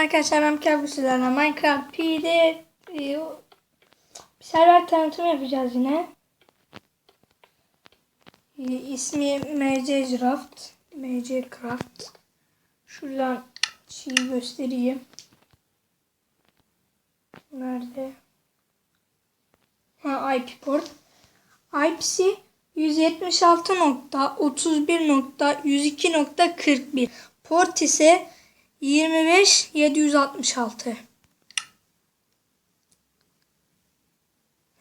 arkadaşlar ben Mikael sizlerle Minecraft P'de bir server tanıtımı yapacağız yine. E, ismi MC Craft. MC Craft. Şuradan şeyi göstereyim. Nerede? Ha IP port. IP'si 176.31.102.41. Port ise 25766.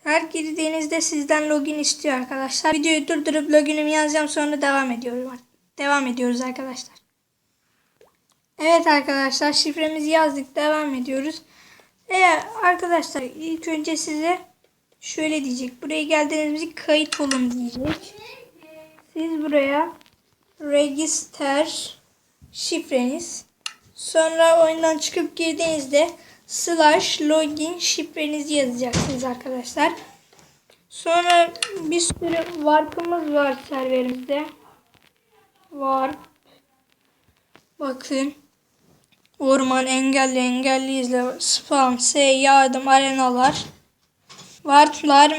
Her girdiğinizde sizden login istiyor arkadaşlar. Videoyu durdurup loginimi yazacağım sonra devam ediyorum. Devam ediyoruz arkadaşlar. Evet arkadaşlar şifremizi yazdık devam ediyoruz. Eğer arkadaşlar ilk önce size şöyle diyecek. Buraya geldiğinizde kayıt olun diyecek. Siz buraya register şifreniz sonra oyundan çıkıp girdiğinizde slash login şifrenizi yazacaksınız arkadaşlar. Sonra bir sürü warp'ımız var serverimizde. Warp. Bakın. Orman, engelli, engelli izle, spam, S, yardım, arenalar. Warp'lar,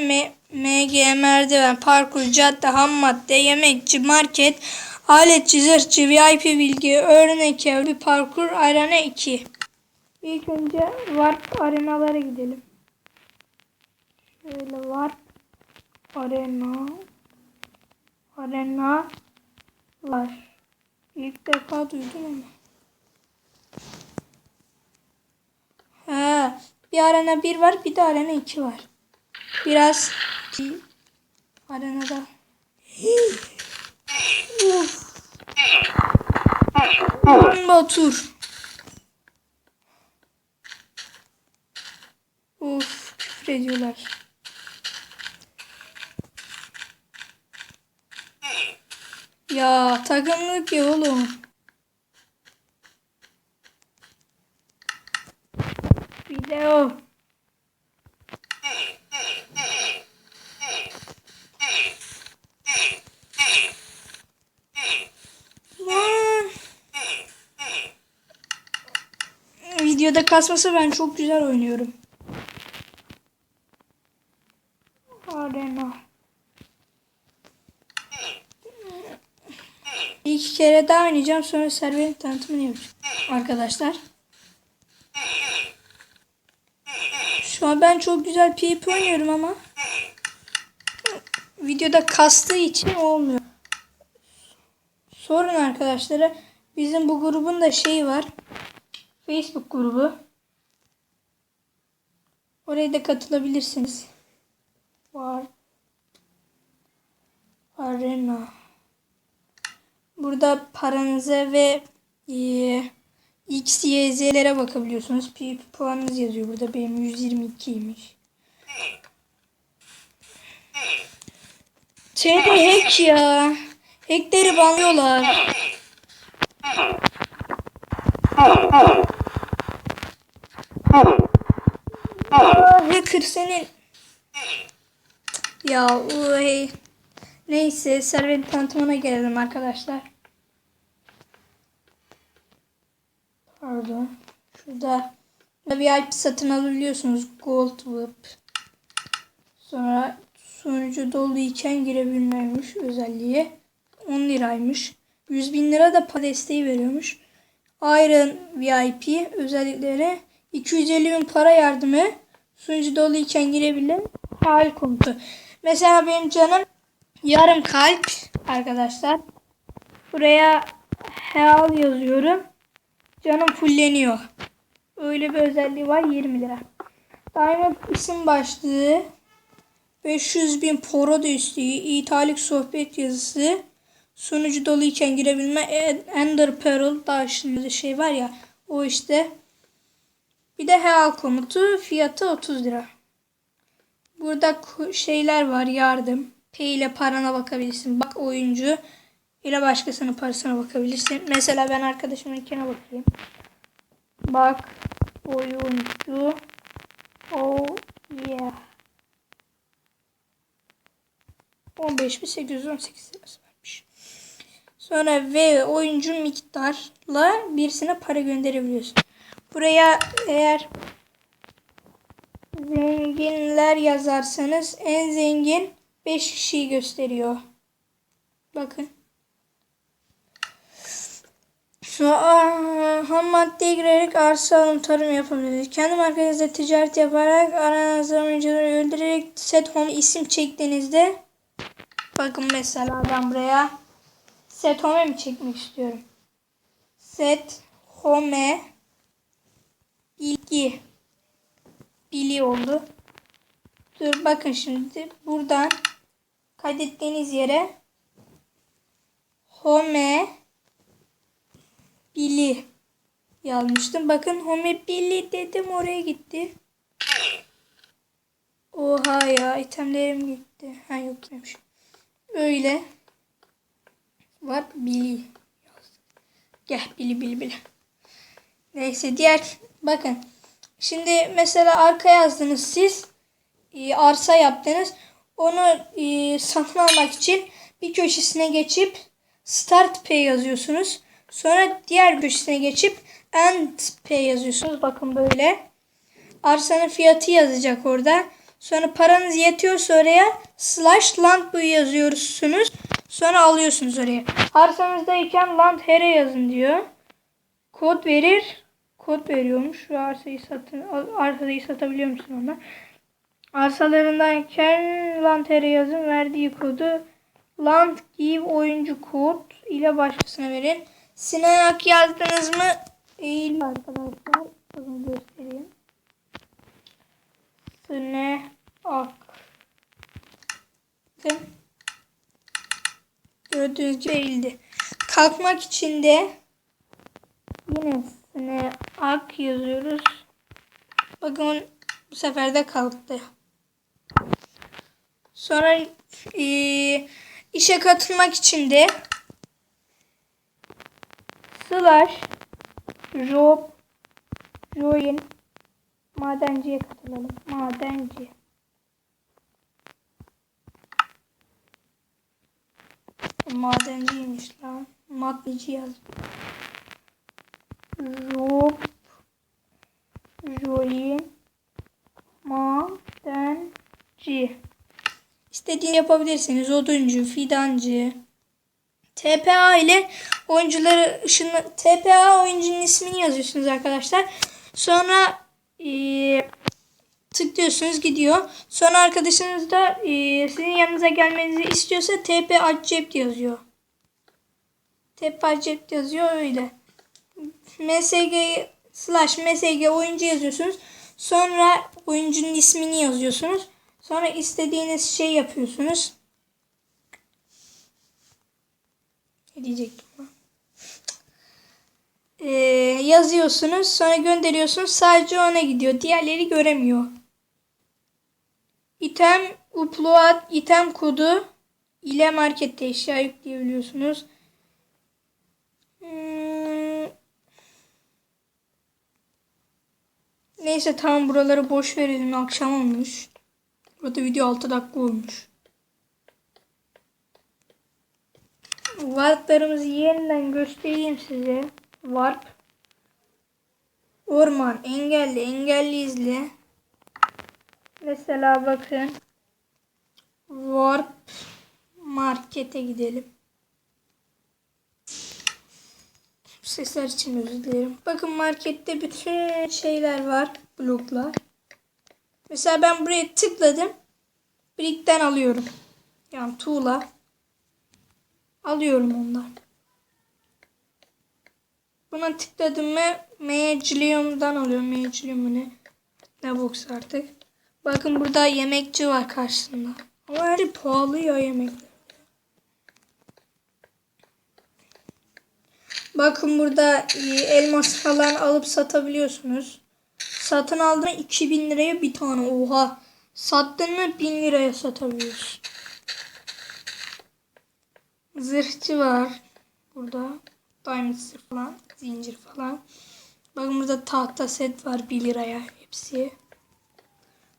MG, merdiven, parkur, cadde, ham madde, yemekçi, market, aletçi, zırhçı, VIP bilgi, örnek ev, bir parkur, arena 2. İlk önce Warp arenalara gidelim. Şöyle Warp arena arenalar. İlk defa duydum ama. Ha, bir arena 1 var, bir de arena 2 var. Biraz bir arenada. Batur. Uf, küfür ediyorlar. Ya takımlık ya oğlum. Videoda kasması ben çok güzel oynuyorum. Arena. İki kere daha oynayacağım sonra serverin tanıtımını yapacağım. Arkadaşlar. Şu an ben çok güzel PvP oynuyorum ama videoda kastığı için olmuyor. Sorun arkadaşlara. Bizim bu grubun da şeyi var. Facebook grubu. Oraya da katılabilirsiniz. Var. Arena. Burada paranıza ve e, bakabiliyorsunuz. PvP puanınız yazıyor. Burada benim 122'ymiş. TD hack ya. Hackleri banlıyorlar. Aa, hacker senin. Ya uy. Neyse server tanıtımına gelelim arkadaşlar. Pardon. Şurada VIP satın alabiliyorsunuz. Gold Whip. Sonra sunucu doluyken girebilmemiş özelliği. 10 liraymış. 100 bin lira da para desteği veriyormuş. Iron VIP özellikleri 250 bin para yardımı sunucu doluyken girebilen hal komutu. Mesela benim canım yarım kalp arkadaşlar. Buraya hal yazıyorum. Canım fulleniyor. Öyle bir özelliği var 20 lira. Diamond isim başlığı 500 bin poro da üstüğü, italik sohbet yazısı, sunucu doluyken girebilme, Ender Pearl da şey var ya, o işte. Bir de heal komutu, fiyatı 30 lira. Burada şeyler var, yardım. P ile parana bakabilirsin. Bak oyuncu ile başkasının parasına bakabilirsin. Mesela ben arkadaşımınkine bakayım. Bak oyuncu. Oh yeah. 15.818 lirası vermiş. Sonra ve oyuncu miktarla birisine para gönderebiliyorsun. Buraya eğer zenginler yazarsanız en zengin 5 kişiyi gösteriyor. Bakın. Ham maddeye girerek arsa alım tarım yapabiliriz. Kendi markanızda ticaret yaparak aranızda oyuncuları öldürerek set home isim çektiğinizde bakın mesela ben buraya set home mi çekmek istiyorum. Set home bilgi bili oldu. Dur bakın şimdi buradan kaydettiğiniz yere home bili yazmıştım. Bakın home bili dedim oraya gitti. Oha ya itemlerim gitti. Ha yok gitmemiş. Öyle. Var bili. Gel bili bili bili. Neyse diğer bakın. Şimdi mesela arka yazdınız siz. e, arsa yaptınız. Onu e, satın almak için bir köşesine geçip start pay yazıyorsunuz. Sonra diğer köşesine geçip end pay yazıyorsunuz. Bakın böyle. Arsanın fiyatı yazacak orada. Sonra paranız yetiyorsa oraya slash land buy yazıyorsunuz. Sonra alıyorsunuz oraya. Arsanızdayken land here yazın diyor. Kod verir. Kod veriyormuş. Şu arsayı satın arsayı satabiliyor musun ona? Arsalarındayken land here yazın. Verdiği kodu land give oyuncu kod ile başkasına verin. Sinan Ak yazdınız mı? Eğil arkadaşlar. Bunu göstereyim. Sinan Ak. Gördüğünüz gibi eğildi. Kalkmak için de yine Sinan Ak yazıyoruz. Bakın bu sefer de kalktı. Sonra eee, işe katılmak için de slash job join madenciye katılalım. Madenci. Madenciymiş lan. Maddeci yaz. Job join madenci. İstediğini yapabilirsiniz. Oduncu, fidancı. TPA ile oyuncuları ışınla TPA oyuncunun ismini yazıyorsunuz arkadaşlar. Sonra eee, tıklıyorsunuz gidiyor. Sonra arkadaşınız da eee, sizin yanınıza gelmenizi istiyorsa TP accept yazıyor. TP accept yazıyor öyle. MSG slash MSG oyuncu yazıyorsunuz. Sonra oyuncunun ismini yazıyorsunuz. Sonra istediğiniz şey yapıyorsunuz. Ne diyecektim ben? Ee, yazıyorsunuz. Sonra gönderiyorsunuz. Sadece ona gidiyor. Diğerleri göremiyor. İtem upload item kodu ile markette eşya yükleyebiliyorsunuz. Neyse tamam buraları boş verelim. Akşam olmuş. Burada video 6 dakika olmuş. Warplarımızı yeniden göstereyim size. Warp. Orman. Engelli. Engelli izle. Mesela bakın. Warp. Markete gidelim. Sesler için özür dilerim. Bakın markette bütün şeyler var. Bloklar. Mesela ben buraya tıkladım. Brick'ten alıyorum. Yani tuğla. Alıyorum ondan. Buna tıkladım mı Magilium'dan alıyorum. Magilium mu ne? Ne box artık. Bakın burada yemekçi var karşısında. Ama her şey pahalı ya yemekler. Bakın burada e, elmas falan alıp satabiliyorsunuz. Satın aldığın 2000 liraya bir tane. Oha. Sattın mı 1000 liraya satabiliyorsun. Zırhçı var. Burada. Diamond falan. Zincir falan. Bakın burada tahta set var 1 liraya hepsi.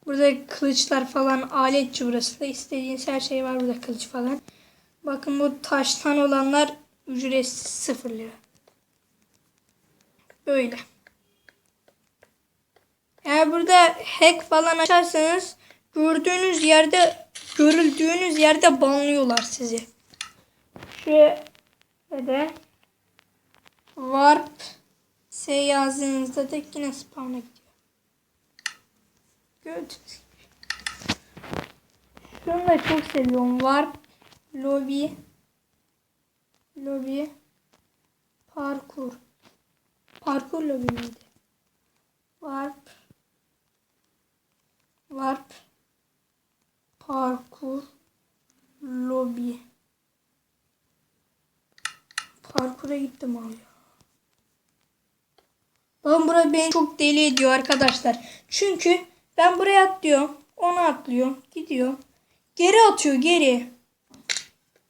Burada kılıçlar falan aletçi burası da. istediğiniz her şey var burada kılıç falan. Bakın bu taştan olanlar ücretsiz 0 lira. Böyle. Eğer burada hack falan açarsanız gördüğünüz yerde görüldüğünüz yerde banlıyorlar sizi. Şöyle de warp S yazdığınızda da yine spawn'a gidiyor. Gördünüz. Şunu da çok seviyorum. Warp lobby lobby parkur parkur lobby miydi? Warp Warp Parkur Lobby Parkura gittim abi. Lan bura beni çok deli ediyor arkadaşlar. Çünkü ben buraya atlıyorum. Onu atlıyorum. Gidiyor. Geri atıyor geri.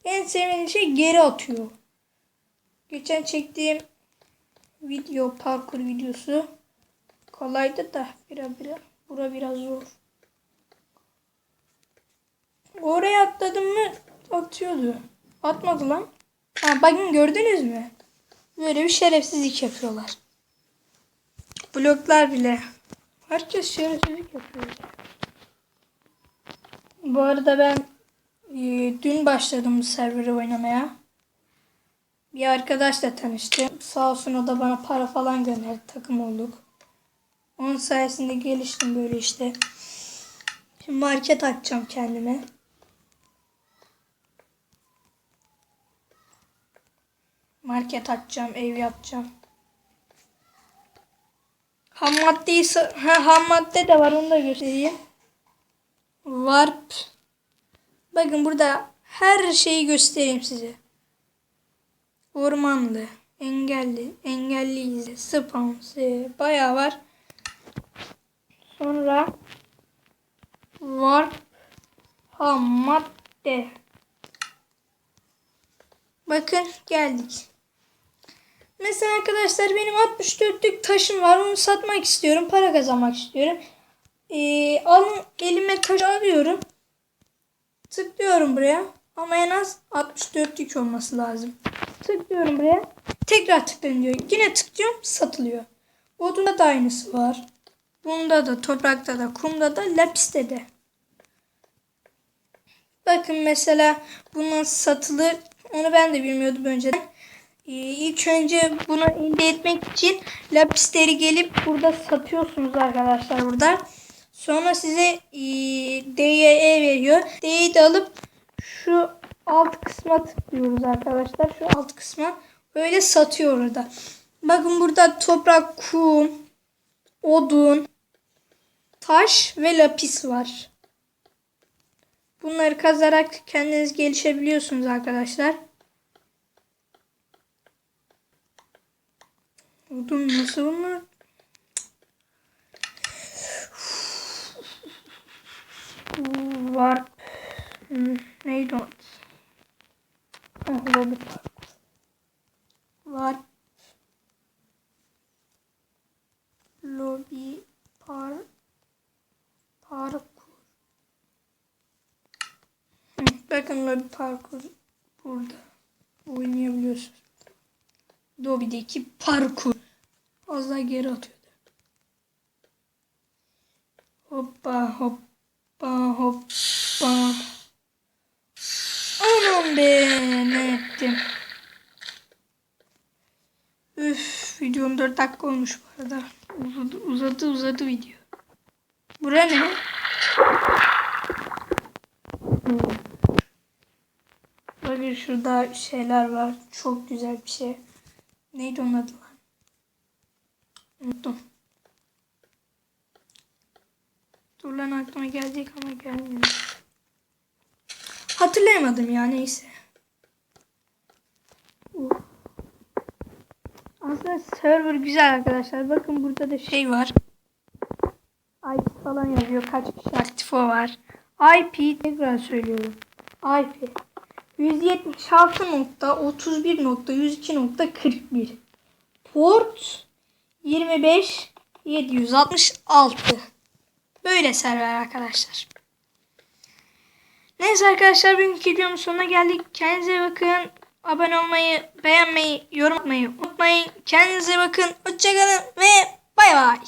En sevdiğim şey geri atıyor. Geçen çektiğim video parkur videosu kolaydı da biraz biraz bura biraz zor. Oraya atladım mı atıyordu. Atmadı lan. Ha bakın gördünüz mü? Böyle bir şerefsizlik yapıyorlar. Bloklar bile. Herkes şerefsizlik yapıyor. Bu arada ben e, dün başladım bu serveri oynamaya. Bir arkadaşla tanıştım. Sağ olsun o da bana para falan gönderdi. Takım olduk. Onun sayesinde geliştim böyle işte. Şimdi market açacağım kendime. Market açacağım, ev yapacağım. Ham maddeyi ha, ham madde de var onu da göstereyim. Warp. Bakın burada her şeyi göstereyim size. Ormanlı, engelli, engelli izi, spams, bayağı var. Sonra warp ham madde. Bakın geldik. Mesela arkadaşlar benim 64'lük taşım var. Onu satmak istiyorum. Para kazanmak istiyorum. Ee, alın elime taş alıyorum. Tıklıyorum buraya. Ama en az 64'lük olması lazım. Tıklıyorum buraya. Tekrar tıklayın diyor. Yine tıklıyorum satılıyor. Odunda da aynısı var. Bunda da toprakta da kumda da lapiste de. Bakın mesela bu nasıl satılır onu ben de bilmiyordum önceden. Ee, ilk önce bunu elde etmek için lapisleri gelip burada satıyorsunuz arkadaşlar burada. Sonra size e, DYE veriyor. D'yi de alıp şu alt kısma tıklıyoruz arkadaşlar. Şu alt kısma böyle satıyor orada. Bakın burada toprak, kum, odun, taş ve lapis var. Bunları kazarak kendiniz gelişebiliyorsunuz arkadaşlar. Odun nasıl bunlar? Var. Hmm, Neydi o? Parkur. Var. Lobby par parkur. Bakın lobby parkur burada. Oynayabiliyorsunuz. Lobby'deki parkur. Az daha geri atıyordu. Hoppa hoppa hoppa. 54 dakika olmuş bu arada. Uzadı uzadı, uzadı video. Bura ne? Bakın şurada şeyler var. Çok güzel bir şey. Neydi onun adı lan? Unuttum. Dur lan aklıma gelecek ama gelmiyor. Hatırlayamadım ya neyse. Aslında server güzel arkadaşlar. Bakın burada da şey var. IP falan yazıyor. Kaç kişi aktif o var. IP tekrar söylüyorum. IP 176.31.102.41 Port 25 766 Böyle server arkadaşlar. Neyse arkadaşlar bugünkü videomun sonuna geldik. Kendinize bakın. Abone olmayı, beğenmeyi, yorum atmayı unutmayın. Kendinize bakın. Hoşçakalın ve bay bay.